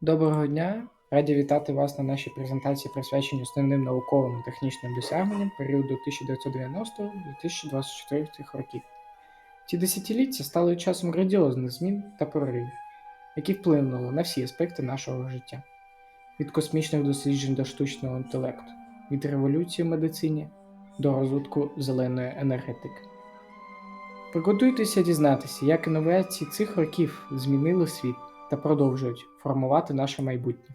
Доброго дня! Раді вітати вас на нашій презентації, присвяченій основним науковим і технічним досягненням періоду 1990-2024 років. Ці десятиліття стали часом грандіозних змін та проривів, які вплинули на всі аспекти нашого життя: від космічних досліджень до штучного інтелекту, від революції в медицині до розвитку зеленої енергетики. Приготуйтеся дізнатися, як інновації цих років змінили світ та продовжують формувати наше майбутнє.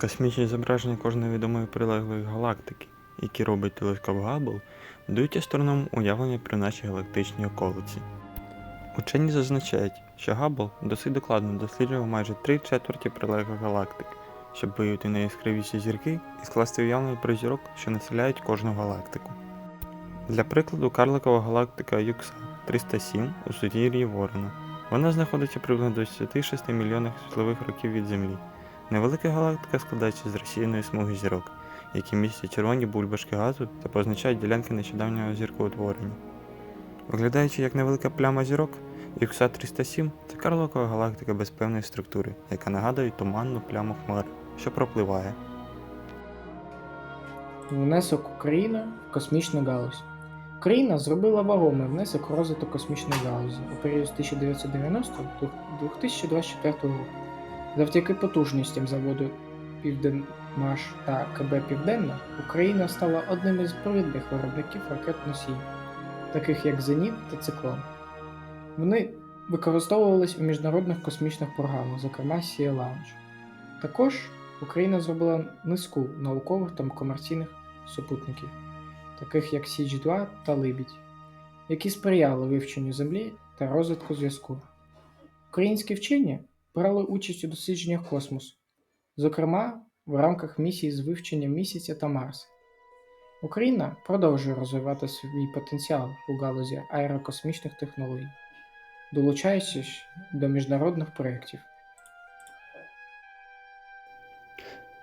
Космічні зображення кожної відомої прилеглої галактики, які робить телескоп Габбл, дають астрономам уявлення про наші галактичні околиці. Учені зазначають, що Габбл досить докладно досліджував майже три четверті прилеглих галактик, щоб виявити найяскравіші зірки і скласти уявлення про зірок, що населяють кожну галактику. Для прикладу, карликова галактика Юкса 307 у сутір'ї Ворона. Вона знаходиться приблизно до 26 мільйонів світлових років від Землі. Невелика галактика складається з розсіяної смуги зірок, які містять червоні бульбашки газу та позначають ділянки нещодавнього зіркоутворення. Виглядаючи як невелика пляма зірок, Юкса 307 це карликова галактика без певної структури, яка нагадує туманну пляму хмари, що пропливає. Внесок України в космічну галузь. Україна зробила вагомий внесок у розвиток космічної галузі у період з 1990 до 2024 року. Завдяки потужностям заводу Південмаш та КБ Південне Україна стала одним із провідних виробників ракет носій, таких як Зеніт та Циклон. Вони використовувались у міжнародних космічних програмах, зокрема Sea Launch. Також Україна зробила низку наукових та комерційних супутників, таких як Січ 2 та Либідь, які сприяли вивченню Землі та розвитку зв'язку. Українські вчені брали участь у дослідженнях космосу, зокрема в рамках місії з вивчення місяця та Марса. Україна продовжує розвивати свій потенціал у галузі аерокосмічних технологій, долучаючись до міжнародних проєктів.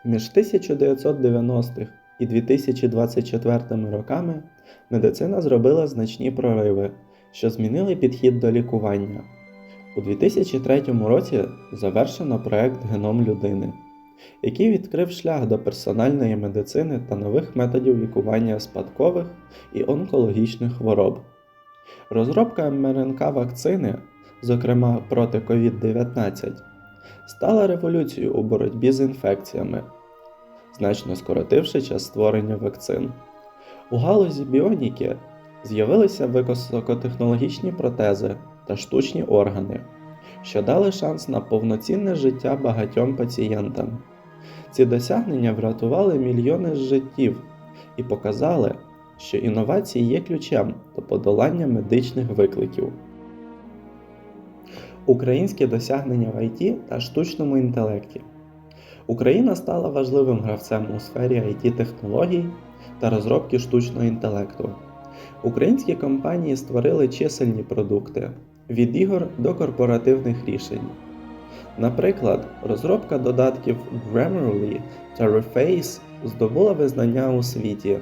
Між 1990-х і 2024 роками медицина зробила значні прориви, що змінили підхід до лікування. У 2003 році завершено проект Геном людини, який відкрив шлях до персональної медицини та нових методів лікування спадкових і онкологічних хвороб. Розробка МРНК вакцини, зокрема проти COVID-19, стала революцією у боротьбі з інфекціями, значно скоротивши час створення вакцин. У галузі біоніки з'явилися високотехнологічні протези та штучні органи, що дали шанс на повноцінне життя багатьом пацієнтам. Ці досягнення врятували мільйони життів і показали, що інновації є ключем до подолання медичних викликів. Українські досягнення в ІТ та штучному інтелекті. Україна стала важливим гравцем у сфері it технологій та розробки штучного інтелекту. Українські компанії створили чисельні продукти від ігор до корпоративних рішень. Наприклад, розробка додатків Grammarly та Reface здобула визнання у світі.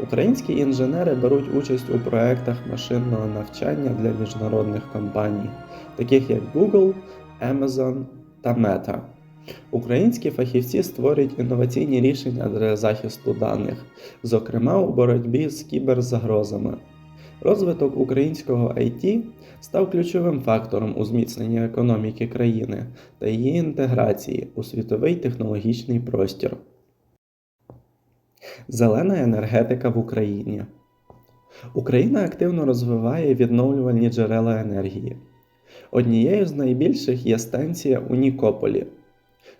Українські інженери беруть участь у проектах машинного навчання для міжнародних компаній, таких як Google, Amazon та Meta. Українські фахівці створюють інноваційні рішення для захисту даних, зокрема у боротьбі з кіберзагрозами. Розвиток українського IT став ключовим фактором у зміцненні економіки країни та її інтеграції у світовий технологічний простір. Зелена енергетика в Україні. Україна активно розвиває відновлювальні джерела енергії. Однією з найбільших є станція у Нікополі,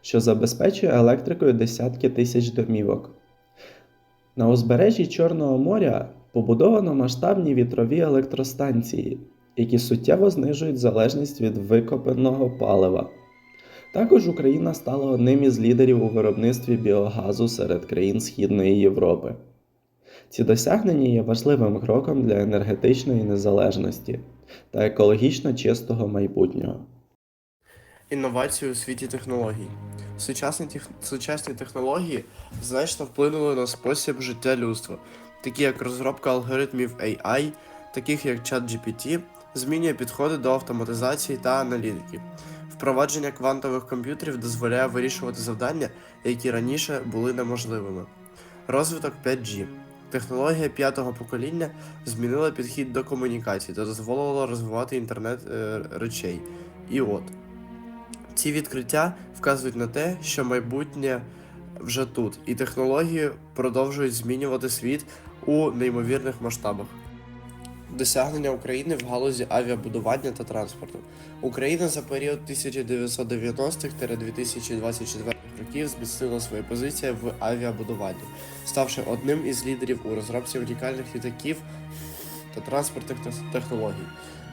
що забезпечує електрикою десятки тисяч домівок. На узбережжі Чорного моря побудовано масштабні вітрові електростанції, які суттєво знижують залежність від викопаного палива. Також Україна стала одним із лідерів у виробництві біогазу серед країн Східної Європи. Ці досягнення є важливим кроком для енергетичної незалежності та екологічно чистого майбутнього. Інновації у світі технологій. Сучасні, тех... Сучасні технології значно вплинули на спосіб життя людства, такі як розробка алгоритмів AI, таких як ChatGPT, змінює підходи до автоматизації та аналітики. Впровадження квантових комп'ютерів дозволяє вирішувати завдання, які раніше були неможливими. Розвиток 5G. Технологія п'ятого покоління змінила підхід до комунікацій та дозволила розвивати інтернет е, речей. І от ці відкриття вказують на те, що майбутнє вже тут, і технології продовжують змінювати світ у неймовірних масштабах. Досягнення України в галузі авіабудування та транспорту. Україна за період 1990-2024 років зміцнила свої позиції в авіабудуванні, ставши одним із лідерів у розробці унікальних літаків та транспортних технологій.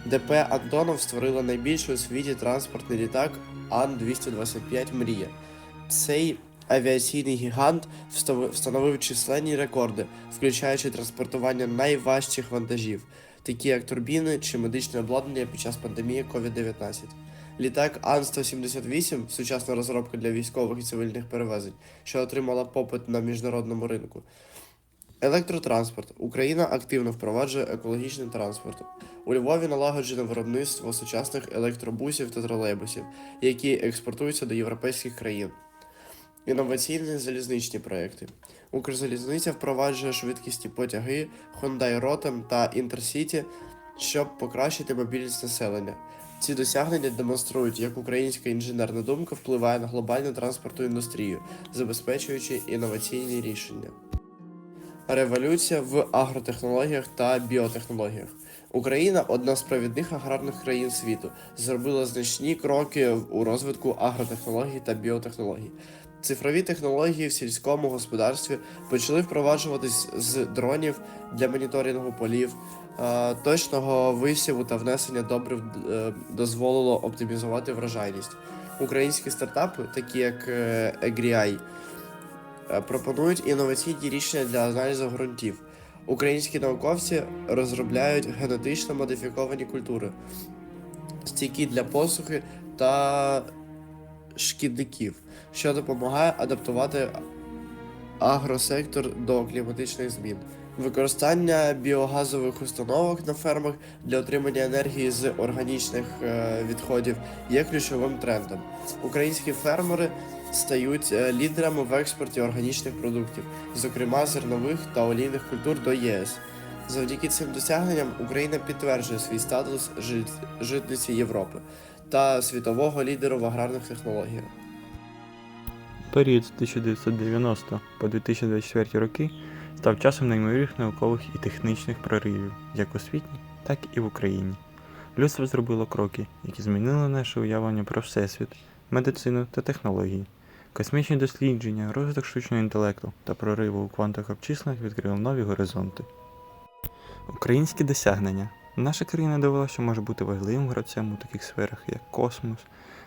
ДП Антонов створила найбільший у світі транспортний літак Ан-225 Мрія. Цей авіаційний гігант встановив численні рекорди, включаючи транспортування найважчих вантажів, такі як турбіни чи медичне обладнання під час пандемії COVID-19. Літак Ан-178 сучасна розробка для військових і цивільних перевезень, що отримала попит на міжнародному ринку. Електротранспорт. Україна активно впроваджує екологічний транспорт. У Львові налагоджено виробництво сучасних електробусів та тролейбусів, які експортуються до європейських країн. Інноваційні залізничні проекти. Укрзалізниця впроваджує швидкісні потяги Hyundai Rotem та Intercity, щоб покращити мобільність населення. Ці досягнення демонструють, як українська інженерна думка впливає на глобальну транспортну індустрію, забезпечуючи інноваційні рішення. Революція в агротехнологіях та біотехнологіях. Україна, одна з провідних аграрних країн світу, зробила значні кроки у розвитку агротехнологій та біотехнологій. Цифрові технології в сільському господарстві почали впроваджуватись з дронів для моніторингу полів, точного висіву та внесення добрив е, дозволило оптимізувати врожайність. Українські стартапи, такі як Agri.ai, е, пропонують інноваційні рішення для аналізу ґрунтів. Українські науковці розробляють генетично модифіковані культури, стійкі для посухи та шкідників, що допомагає адаптувати агросектор до кліматичних змін. Використання біогазових установок на фермах для отримання енергії з органічних е, відходів є ключовим трендом. Українські фермери стають е, лідерами в експорті органічних продуктів, зокрема зернових та олійних культур до ЄС. Завдяки цим досягненням Україна підтверджує свій статус житниці Європи та світового лідеру в аграрних технологіях. Період з 1990 по 2024 роки став часом неймовірних наукових і технічних проривів як у світі, так і в Україні. Людство зробило кроки, які змінили наше уявлення про всесвіт, медицину та технології. Космічні дослідження, розвиток штучного інтелекту та прориви у квантових обчисленнях відкрили нові горизонти. Українські досягнення. Наша країна довела, що може бути важливим гравцем у таких сферах, як космос,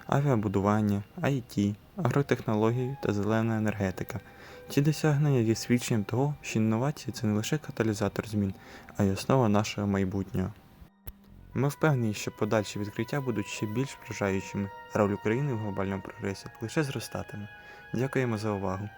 авіабудування, IT, агротехнології та зелена енергетика. Ці досягнення є свідченням того, що інновації це не лише каталізатор змін, а й основа нашого майбутнього. Ми впевнені, що подальші відкриття будуть ще більш вражаючими, а роль України в глобальному прогресі лише зростатиме. Дякуємо за увагу.